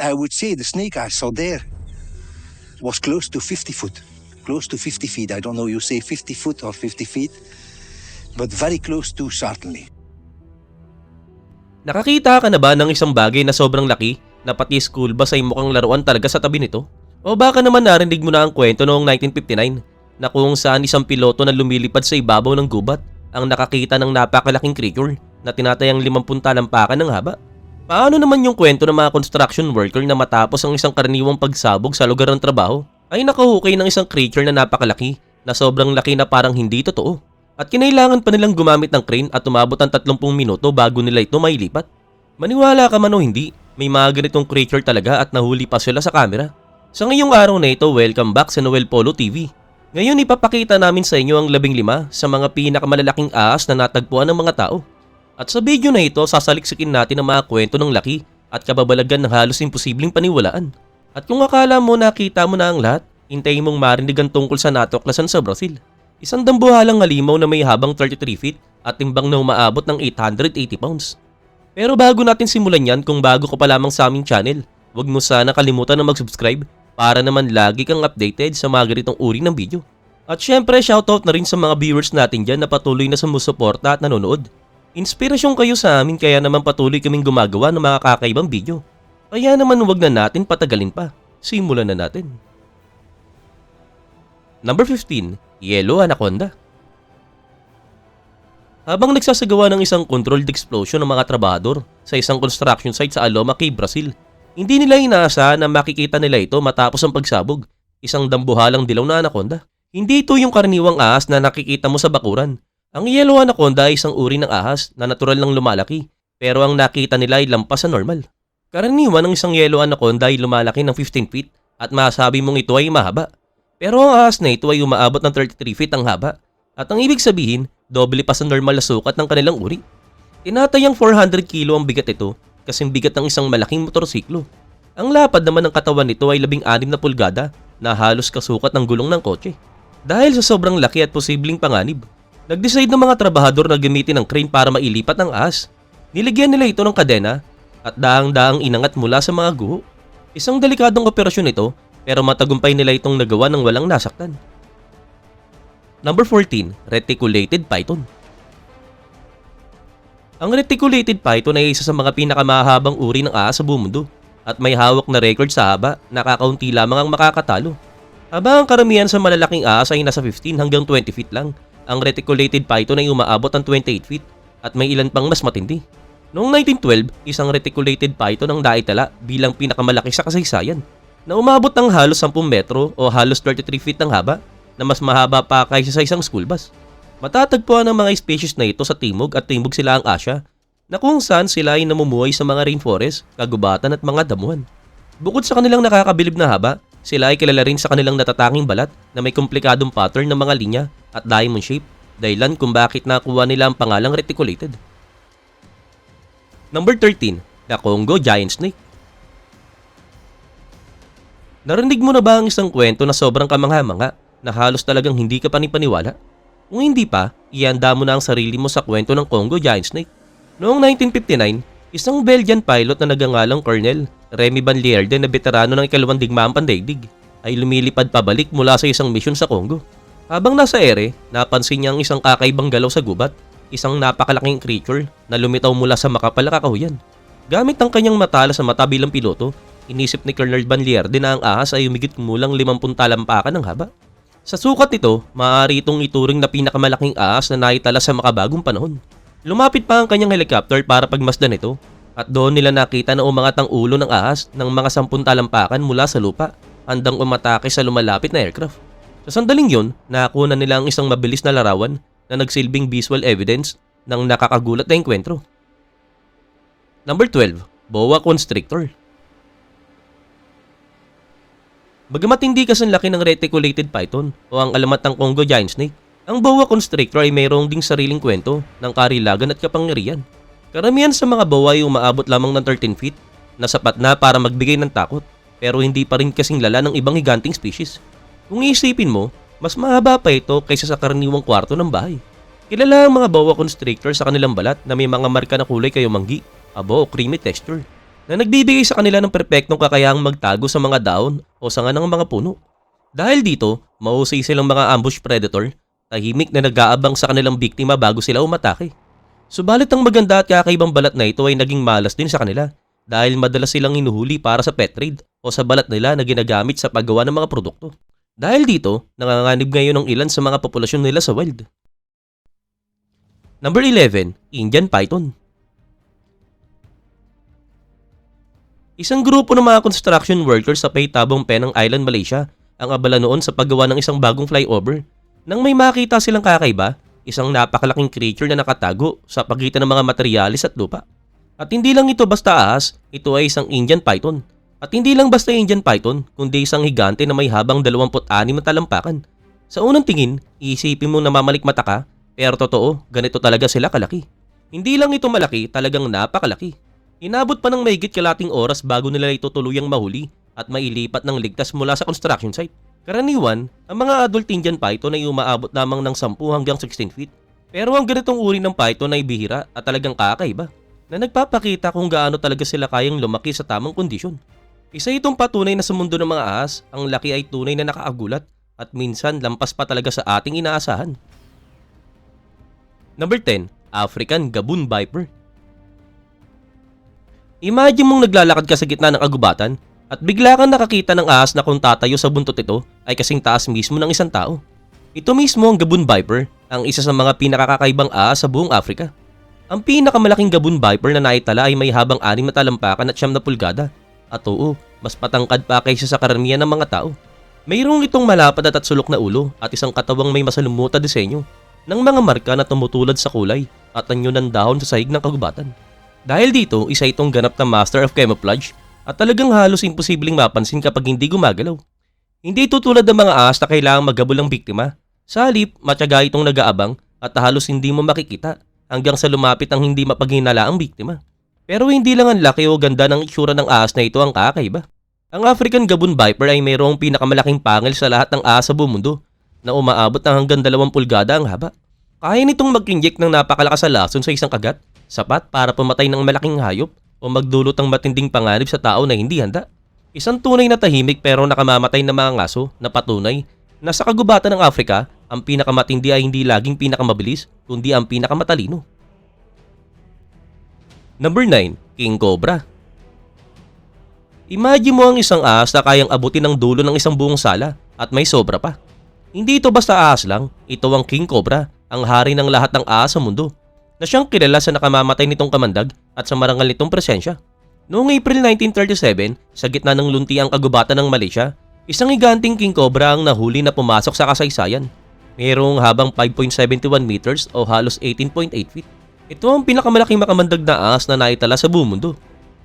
I would say the snake I saw there was close to 50 foot. Close to 50 feet. I don't know you say 50 foot or 50 feet, but very close to certainly. Nakakita ka na ba ng isang bagay na sobrang laki na pati school bus ay mukhang laruan talaga sa tabi nito? O baka naman narinig mo na ang kwento noong 1959 na kung saan isang piloto na lumilipad sa ibabaw ng gubat ang nakakita ng napakalaking creature na tinatayang 50 talampakan ng haba. Paano naman yung kwento ng mga construction worker na matapos ang isang karaniwang pagsabog sa lugar ng trabaho ay nakahukay ng isang creature na napakalaki na sobrang laki na parang hindi totoo. At kinailangan pa nilang gumamit ng crane at umabot ng 30 minuto bago nila ito mailipat. Maniwala ka man o hindi, may mga ganitong creature talaga at nahuli pa sila sa camera. Sa ngayong araw na ito, welcome back sa Noel Polo TV. Ngayon ipapakita namin sa inyo ang labing lima sa mga pinakamalalaking ahas na natagpuan ng mga tao. At sa video na ito, sasaliksikin natin ang mga kwento ng laki at kababalagan ng halos imposibleng paniwalaan. At kung akala mo nakita mo na ang lahat, hintayin mong marinig ang tungkol sa natuklasan sa Brazil. Isang dambuhalang halimaw na may habang 33 feet at timbang na umaabot ng 880 pounds. Pero bago natin simulan yan, kung bago ka pa lamang sa aming channel, huwag mo sana kalimutan na mag-subscribe para naman lagi kang updated sa mga ganitong uri ng video. At syempre, shoutout na rin sa mga viewers natin dyan na patuloy na sumusuporta at nanonood. Inspirasyon kayo sa amin kaya naman patuloy kaming gumagawa ng mga kakaibang video. Kaya naman huwag na natin patagalin pa. Simulan na natin. Number 15, Yellow Anaconda. Habang nagsasagawa ng isang controlled explosion ng mga trabahador sa isang construction site sa Aloma Cave, Brazil, hindi nila inaasahan na makikita nila ito matapos ang pagsabog, isang dambuhalang dilaw na anaconda. Hindi ito yung karaniwang ahas na nakikita mo sa bakuran. Ang yellow anaconda ay isang uri ng ahas na natural lang lumalaki, pero ang nakita nila ay lampas sa normal. Karaniwan ng isang yellow anaconda ay lumalaki ng 15 feet at masasabi mong ito ay mahaba. Pero ang ahas na ito ay umaabot ng 33 feet ang haba at ang ibig sabihin, doble pa sa normal na sukat ng kanilang uri. Tinatayang 400 kilo ang bigat ito kasing bigat ng isang malaking motorsiklo. Ang lapad naman ng katawan nito ay 16 na pulgada na halos kasukat ng gulong ng kotse. Dahil sa sobrang laki at posibleng panganib, nag-decide ng mga trabahador na gamitin ang crane para mailipat ang ahas. Niligyan nila ito ng kadena at daang-daang inangat mula sa mga guho. Isang delikadong operasyon ito pero matagumpay nila itong nagawa ng walang nasaktan. Number 14, Reticulated Python. Ang reticulated python ay isa sa mga pinakamahabang uri ng ahas sa buong mundo at may hawak na record sa haba na kakaunti lamang ang makakatalo. Habang ang karamihan sa malalaking ahas ay nasa 15 hanggang 20 feet lang, ang reticulated python ay umaabot ng 28 feet at may ilan pang mas matindi. Noong 1912, isang reticulated python ang naitala bilang pinakamalaki sa kasaysayan na umabot ng halos 10 metro o halos 33 feet ang haba na mas mahaba pa kaysa sa isang school bus. Matatagpuan ang mga species na ito sa timog at timog sila ang Asia na kung saan sila ay namumuhay sa mga rainforest, kagubatan at mga damuhan. Bukod sa kanilang nakakabilib na haba, sila ay kilala rin sa kanilang natatanging balat na may komplikadong pattern ng mga linya at diamond shape, dahilan kung bakit nakuha nila ang pangalang reticulated. Number 13, the Congo Giant Snake. Narinig mo na ba ang isang kwento na sobrang kamangha-mangha na halos talagang hindi ka panipaniwala? Kung hindi pa, ihanda mo na ang sarili mo sa kwento ng Congo Giant Snake. Noong 1959, isang Belgian pilot na nagangalang Colonel Remy Van Lierde na veterano ng ikalawang digmaang pandaigdig ay lumilipad pabalik mula sa isang misyon sa Congo. Habang nasa ere, napansin niya ang isang kakaibang galaw sa gubat, isang napakalaking creature na lumitaw mula sa makapal na kakahuyan. Gamit ang kanyang matala sa mata bilang piloto, inisip ni Colonel Van Lierde na ang ahas ay umigit kumulang 50 talampakan ng haba. Sa sukat nito, maaari itong ituring na pinakamalaking ahas na naitala sa makabagong panahon. Lumapit pa ang kanyang helicopter para pagmasdan ito at doon nila nakita na umangat ang ulo ng ahas ng mga sampung talampakan mula sa lupa handang umatake sa lumalapit na aircraft. Sa sandaling yon, nakakuha na nila ang isang mabilis na larawan na nagsilbing visual evidence ng nakakagulat na enkwentro. Number 12, Boa Constrictor. Bagamat hindi kasing laki ng reticulated python o ang alamat ng Congo giant snake, ang boa constrictor ay mayroong ding sariling kwento ng karilagan at kapangyarihan. Karamihan sa mga boa ay umaabot lamang ng 13 feet na sapat na para magbigay ng takot pero hindi pa rin kasing lala ng ibang higanting species. Kung iisipin mo, mas mahaba pa ito kaysa sa karaniwang kwarto ng bahay. Kilala ang mga boa constrictor sa kanilang balat na may mga marka na kulay kayo manggi, abo o creamy texture. na nagbibigay sa kanila ng perpektong kakayahang magtago sa mga daon o sanga ng mga puno. Dahil dito, mahusay silang mga ambush predator, tahimik na nag-aabang sa kanilang biktima bago sila umatake. Subalit ang maganda at kakaibang balat na ito ay naging malas din sa kanila dahil madalas silang hinuhuli para sa pet trade o sa balat nila na ginagamit sa paggawa ng mga produkto. Dahil dito, nanganganib ngayon ang ilan sa mga populasyon nila sa wild. Number 11, Indian Python. Isang grupo ng mga construction workers sa Paytabong Penang Island, Malaysia ang abala noon sa paggawa ng isang bagong flyover. Nang may makita silang kakaiba, isang napakalaking creature na nakatago sa pagitan ng mga materyales at lupa. At hindi lang ito basta ahas, ito ay isang Indian Python. At hindi lang basta Indian Python, kundi isang higante na may habang 26 na talampakan. Sa unang tingin, iisipin mo na mamalikmata ka, pero totoo, ganito talaga sila kalaki. Hindi lang ito malaki, talagang napakalaki. Inabot pa ng mahigit kalating oras bago nila ito tuluyang mahuli at mailipat ng ligtas mula sa construction site. Karaniwan, ang mga adult Indian python ay umaabot lamang ng 10 hanggang 16 feet. Pero ang ganitong uri ng python ay bihira at talagang kakaiba na nagpapakita kung gaano talaga sila kayang lumaki sa tamang kondisyon. Isa itong patunay na sa mundo ng mga ahas, ang laki ay tunay na nakaagulat at minsan lampas pa talaga sa ating inaasahan. Number 10, African Gaboon Viper. Imagine mong naglalakad ka sa gitna ng kagubatan at bigla kang nakakita ng ahas na kung tatayo sa buntot ito ay kasing taas mismo ng isang tao. Ito mismo ang Gaboon Viper, ang isa sa mga pinakakakaibang ahas sa buong Afrika. Ang pinakamalaking Gaboon Viper na naitala ay may habang anim na talampakan at siyam na pulgada. At oo, mas patangkad pa kaysa sa karamihan ng mga tao. Mayroong itong malapad at sulok na ulo at isang katawang may masalumuta disenyo ng mga marka na tumutulad sa kulay at anyo ng dahon sa sahig ng kagubatan. Dahil dito, isa itong ganap na master of camouflage at talagang halos imposibleng mapansin kapag hindi gumagalaw. Hindi ito tulad ng mga ahas na kailangang maghabol ng biktima. Sa halip, matyaga itong nag-aabang at halos hindi mo makikita hanggang sa lumapit ang hindi mapaghinala ang biktima. Pero hindi lang ang laki o ganda ng itsura ng ahas na ito ang kakaiba. Ang African Gaboon Viper ay mayroong pinakamalaking pangil sa lahat ng ahas sa buong mundo na umaabot ng hanggang 2 pulgada ang haba. Kaya nitong mag-inject ng napakalakas na lason sa isang kagat, sapat para pumatay ng malaking hayop o magdulot ng matinding panganib sa tao na hindi handa. Isang tunay na tahimik pero nakamamatay na mga ngaso na patunay na sa kagubatan ng Afrika, ang pinakamatindi ay hindi laging pinakamabilis, kundi ang pinakamatalino. Number 9, King Cobra. Imagine mo ang isang ahas na kayang abutin ng dulo ng isang buong sala at may sobra pa. Hindi ito basta ahas lang, ito ang King Cobra, ang hari ng lahat ng ahas sa mundo, na siyang kilala sa nakamamatay nitong kamandag at sa marangal nitong presensya. Noong April 1937, sa gitna ng lunti ang kagubatan ng Malaysia, isang higanting King Cobra ang nahuli na pumasok sa kasaysayan. Mayroong habang 5.71 meters o halos 18.8 feet. Ito ang pinakamalaking makamandag na ahas na naitala sa buong mundo.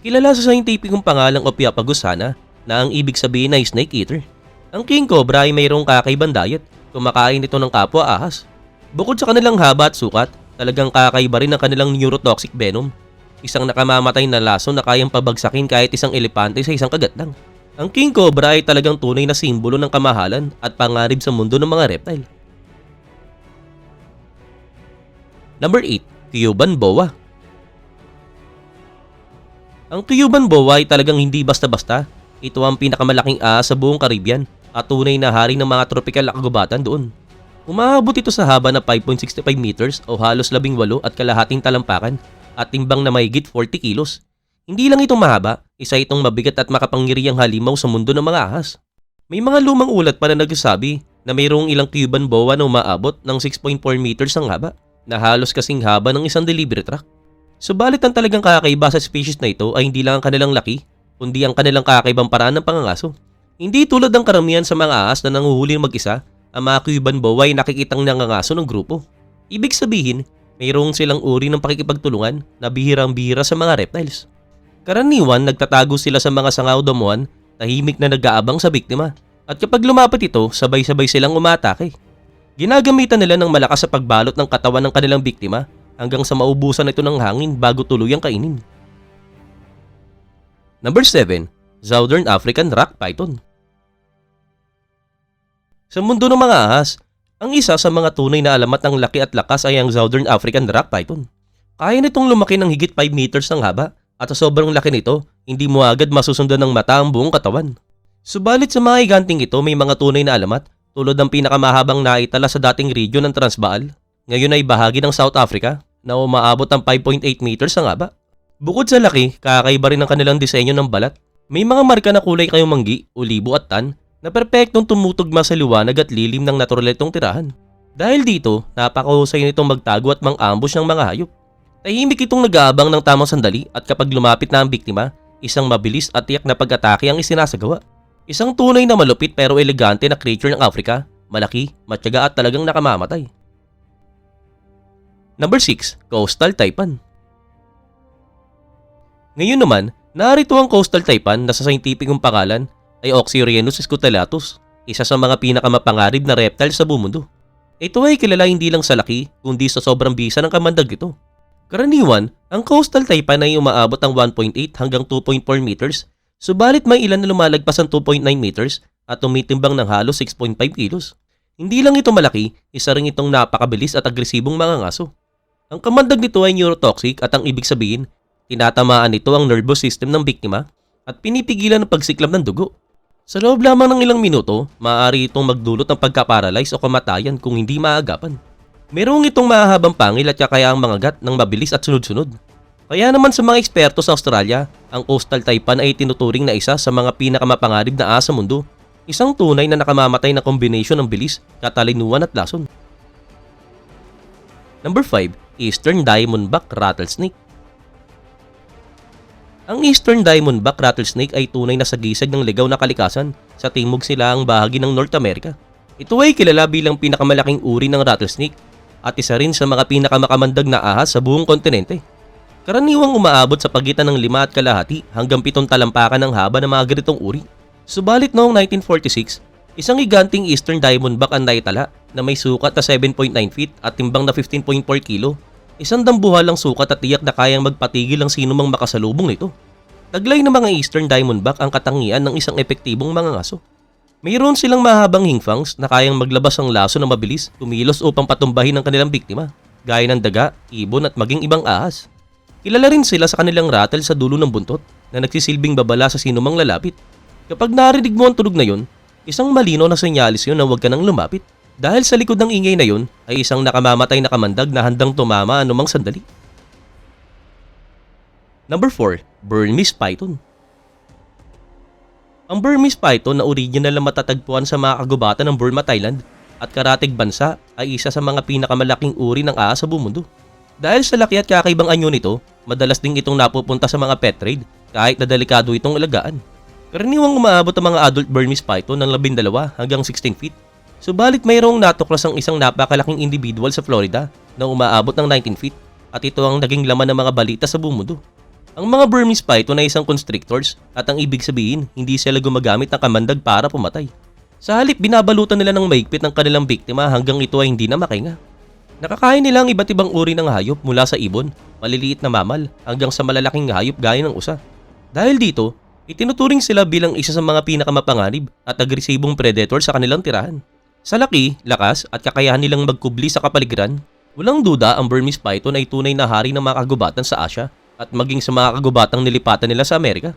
Kilala sa scientificong pangalang Ophiophagus sana na ang ibig sabihin ay snake eater. Ang king cobra ay mayroong kakaibang diet, kumakain ito ng kapwa ahas. Bukod sa kanilang haba at sukat, talagang kakaiba rin ang kanilang neurotoxic venom. Isang nakamamatay na laso na kayang pabagsakin kahit isang elepante sa isang kagat lang. Ang king cobra ay talagang tunay na simbolo ng kamahalan at pangarib sa mundo ng mga reptile. Number 8, Cuban Boa. Ang Cuban Boa ay talagang hindi basta-basta. Ito ang pinakamalaking ahas sa buong Caribbean at tunay na hari ng mga tropical na kagubatan doon. Umaabot ito sa haba na 5.65 meters o halos 18 at kalahating talampakan at timbang na mahigit 40 kilos. Hindi lang ito mahaba, isa itong mabigat at makapangyarihang halimaw sa mundo ng mga ahas. May mga lumang ulat pa na nagsasabi na mayroong ilang Cuban boa na umaabot ng 6.4 meters ang haba na halos kasing haba ng isang delivery truck. Subalit ang talagang kakaiba sa species na ito ay hindi lang ang kanilang laki, kundi ang kanilang kakaibang paraan ng pangangaso. Hindi tulad ng karamihan sa mga ahas na nanguhuli mag-isa, ang mga Cuban ay nakikitang nangangaso ng grupo. Ibig sabihin, mayroong silang uri ng pakikipagtulungan na bihirang-bihira sa mga reptiles. Karaniwan, nagtatago sila sa mga sangaw damuhan, tahimik na nag-aabang sa biktima. At kapag lumapit ito, sabay-sabay silang umatake. Ginagamitan nila ng malakas sa pagbalot ng katawan ng kanilang biktima hanggang sa maubusan ito ng hangin bago tuluyang kainin. Number 7. Southern African Rock Python Sa mundo ng mga ahas, ang isa sa mga tunay na alamat ng laki at lakas ay ang Southern African Rock Python. Kaya nitong lumaki ng higit 5 meters ng haba at sa sobrang laki nito, hindi mo agad masusundan ng mata ang buong katawan. Subalit sa mga higanting ito may mga tunay na alamat tulad ng pinakamahabang naitala sa dating region ng Transvaal. Ngayon ay bahagi ng South Africa na umaabot ng 5.8 meters ang haba. Bukod sa laki, kakaiba rin ang kanilang disenyo ng balat. May mga marka na kulay kayong manggi, ulibo at tan na perpektong tumutugma sa liwanag at lilim ng natural itong tirahan. Dahil dito, napakahusay nitong magtago at mang-ambush ng mga hayop. Tahimik itong nag-aabang ng tamang sandali at kapag lumapit na ang biktima, isang mabilis at tiyak na pag-atake ang isinasagawa. Isang tunay na malupit pero elegante na creature ng Africa, malaki, matyaga at talagang nakamamatay. Number 6, Coastal Taipan. Ngayon naman, narito ang Coastal Taipan na sa scientificong pangalan ay Oxyrhenus scutellatus, isa sa mga pinakamapangarib na reptile sa buong mundo. Ito ay kilala hindi lang sa laki, kundi sa sobrang bisa ng kamandag nito. Karaniwan, ang coastal taipan ay umaabot ng 1.8 hanggang 2.4 meters, subalit may ilan na lumalagpas ang 2.9 meters at tumitimbang ng halos 6.5 kilos. Hindi lang ito malaki, isa rin itong napakabilis at agresibong mga ngaso. Ang kamandag nito ay neurotoxic at ang ibig sabihin, tinatamaan nito ang nervous system ng biktima at pinipigilan ang pagsiklam ng dugo. Sa loob lamang ng ilang minuto, maaari itong magdulot ng pagka-paralyze o kamatayan kung hindi maagapan. Merong itong mahahabang pangil at kakayaang mga gat ng mabilis at sunod-sunod. Kaya naman sa mga eksperto sa Australia, ang coastal taipan ay tinuturing na isa sa mga pinakamapangarib na asa sa mundo. Isang tunay na nakamamatay na kombinasyon ng bilis, katalinuhan at lason. Number 5, Eastern Diamondback Rattlesnake. Ang Eastern Diamondback Rattlesnake ay tunay na sagisag ng ligaw na kalikasan sa timog silang bahagi ng North America. Ito ay kilala bilang pinakamalaking uri ng rattlesnake at isa rin sa mga pinakamakamandag na ahas sa buong kontinente. Karaniwang umaabot sa pagitan ng 5 at kalahati hanggang 7 talampakan ng haba ng mga ganitong uri. Subalit noong 1946, isang giganting Eastern Diamondback ang naitala na may sukat na 7.9 feet at timbang na 15.4 kilo. Isang dambuhalang sukat at tiyak na kayang magpatigil ang sino mang makasalubong nito. Taglay ng mga Eastern Diamondback ang katangian ng isang epektibong mga ngaso. Mayroon silang mahabang hingfangs na kayang maglabas ang laso na mabilis, tumilos upang patumbahin ang kanilang biktima, gaya ng daga, ibon at maging ibang ahas. Kilala rin sila sa kanilang rattle sa dulo ng buntot na nagsisilbing babala sa sinumang lalapit. Kapag narinig mo ang tunog na yun, isang malino na senyalis yun na huwag ka nang lumapit. Dahil sa likod ng ingay na yun ay isang nakamamatay na kamandag na handang tumama anumang sandali. Number 4, Burmese Python. Ang Burmese python na original na matatagpuan sa mga kagubatan ng Burma, Thailand at karatig bansa ay isa sa mga pinakamalaking uri ng ahas sa buong mundo. Dahil sa laki at kakaibang anyo nito, madalas ding itong napupunta sa mga pet trade kahit na delikado itong alagaan. Karaniwang umaabot ang mga adult Burmese python ng 12 hanggang 16 feet. Subalit mayroong natuklas ang isang napakalaking individual sa Florida na umaabot ng 19 feet at ito ang naging laman ng mga balita sa buong. Ang mga Burmese python ay isang constrictors at ang ibig sabihin, hindi sila gumagamit ng kamandag para pumatay. Sa halip, binabalutan nila ng maigpit ng kanilang biktima hanggang ito ay hindi na makahinga. Nakakain nila ang iba't ibang uri ng hayop mula sa ibon, maliliit na mamal, hanggang sa malalaking hayop gaya ng usa. Dahil dito, itinuturing sila bilang isa sa mga pinakamapanganib at agresibong predator sa kanilang tirahan. Sa laki, lakas at kakayahan nilang magkubli sa kapaligiran, walang duda ang Burmese python ay tunay na hari ng mga kagubatan sa Asia at maging sa mga kagubatang nilipatan nila sa Amerika.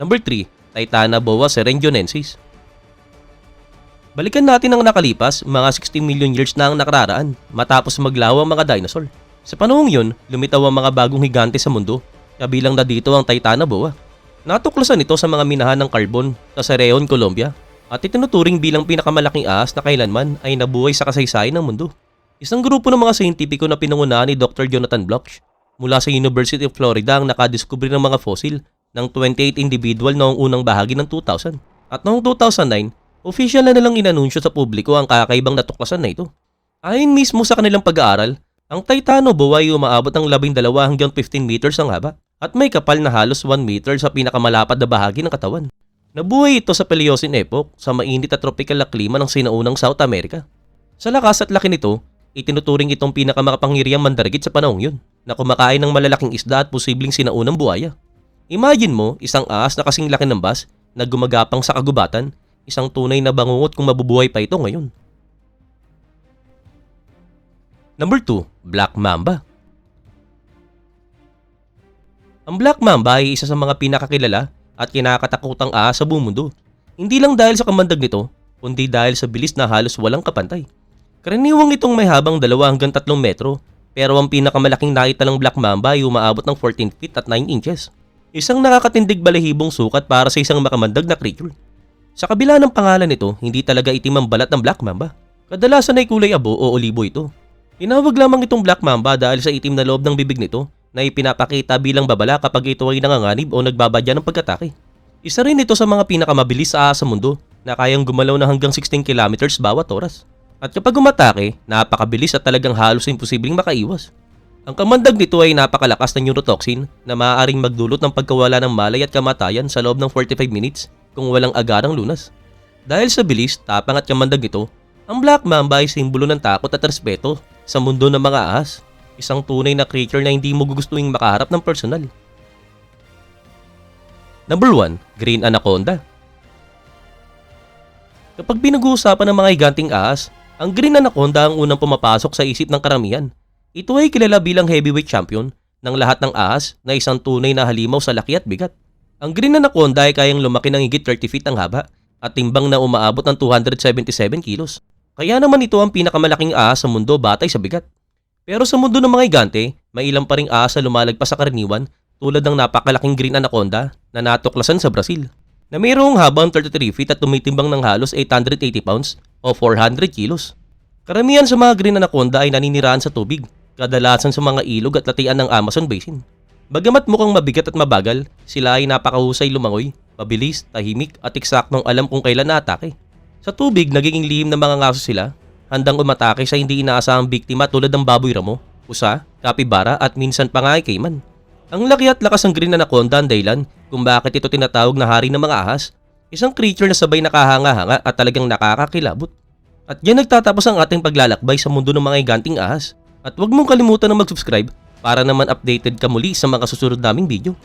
Number 3, Titana boa serenjonensis. Balikan natin ang nakalipas, mga 60 million years na ang nakararaan matapos maglaw ang mga dinosaur. Sa panahong yun, lumitaw ang mga bagong higante sa mundo, kabilang na dito ang Titana boa. Natuklasan ito sa mga minahan ng carbon sa Cerreon, Colombia at itinuturing bilang pinakamalaking ahas na kailanman ay nabuhay sa kasaysayan ng mundo. Isang grupo ng mga siyentipiko na pinangunahan ni Dr. Jonathan Bloch mula sa University of Florida ang nakadiskubre ng mga fossil ng 28 individual noong unang bahagi ng 2000. At noong 2009, official na nilang inanunsyo sa publiko ang kakaibang natuklasan na ito. Ayon mismo sa kanilang pag-aaral, ang Titanoboa ay umaabot ng 12 hanggang 15 meters ang haba at may kapal na halos 1 meter sa pinakamalapad na bahagi ng katawan. Nabuhay ito sa Paleocene epoch sa mainit at tropical na klima ng sinaunang South America. Sa lakas at laki nito, itinuturing itong pinakamakapangyarihang mandarigit sa panahong yun na kumakain ng malalaking isda at posibleng sinaunang buhaya. Imagine mo isang ahas na kasing laki ng bas na gumagapang sa kagubatan, isang tunay na bangungot kung mabubuhay pa ito ngayon. Number 2, Black Mamba. Ang Black Mamba ay isa sa mga pinakakilala at kinakatakutang ahas sa buong mundo. Hindi lang dahil sa kamandag nito, kundi dahil sa bilis na halos walang kapantay. Karaniwang itong may habang 2 hanggang 3 metro, pero ang pinakamalaking nakita ng Black Mamba ay umaabot ng 14 feet at 9 inches. Isang nakakatindig balahibong sukat para sa isang makamandag na creature. Sa kabila ng pangalan nito, hindi talaga itim ang balat ng Black Mamba. Kadalasan ay kulay abo o olibo ito. Tinawag lamang itong Black Mamba dahil sa itim na loob ng bibig nito na ipinapakita bilang babala kapag ito ay nanganganib o nagbabadya ng pagkatake. Isa rin ito sa mga pinakamabilis sa ahas sa mundo na kayang gumalaw na hanggang 16 kilometers bawat oras. At kapag umatake, napakabilis at talagang halos imposibleng makaiwas. Ang kamandag nito ay napakalakas na neurotoxin na maaaring magdulot ng pagkawala ng malay at kamatayan sa loob ng 45 minutes kung walang agarang lunas. Dahil sa bilis, tapang at kamandag nito, ang Black Mamba ay simbolo ng takot at respeto sa mundo ng mga ahas. Isang tunay na creature na hindi mo gugustuhin makaharap ng personal. Number 1, Green Anaconda. Kapag pinag-uusapan ng mga higanting ahas, ang Green Anaconda ang unang pumapasok sa isip ng karamihan. Ito ay kilala bilang heavyweight champion ng lahat ng ahas na isang tunay na halimaw sa laki at bigat. Ang Green Anaconda ay kayang lumaki ng higit 30 feet ang haba at timbang na umaabot ng 277 kilos. Kaya naman ito ang pinakamalaking ahas sa mundo batay sa bigat. Pero sa mundo ng mga higante, may ilang pa ring ahas na lumalagpas sa karaniwan tulad ng napakalaking Green Anaconda na natuklasan sa Brazil na mayroong habang 33 feet at tumitimbang ng halos 880 pounds o 400 kilos. Karamihan sa mga Green Anaconda ay naninirahan sa tubig, kadalasan sa mga ilog at latian ng Amazon Basin. Bagamat mukhang mabigat at mabagal, sila ay napakahusay lumangoy, mabilis, tahimik at eksaktong alam kung kailan naatake. Sa tubig, nagiging lihim ng mga ngaso sila, handang umatake sa hindi inaasahang biktima tulad ng baboy ramo, usa, kapibara at minsan pa nga ay cayman. Ang laki at lakas ng Green Anaconda ang dahilan kung bakit ito tinatawag na hari ng mga ahas, isang creature na sabay nakahanga-hanga at talagang nakakakilabot. At yan nagtatapos ang ating paglalakbay sa mundo ng mga higanting ahas. At huwag mong kalimutan na mag-subscribe para naman updated ka muli sa mga susunod naming video.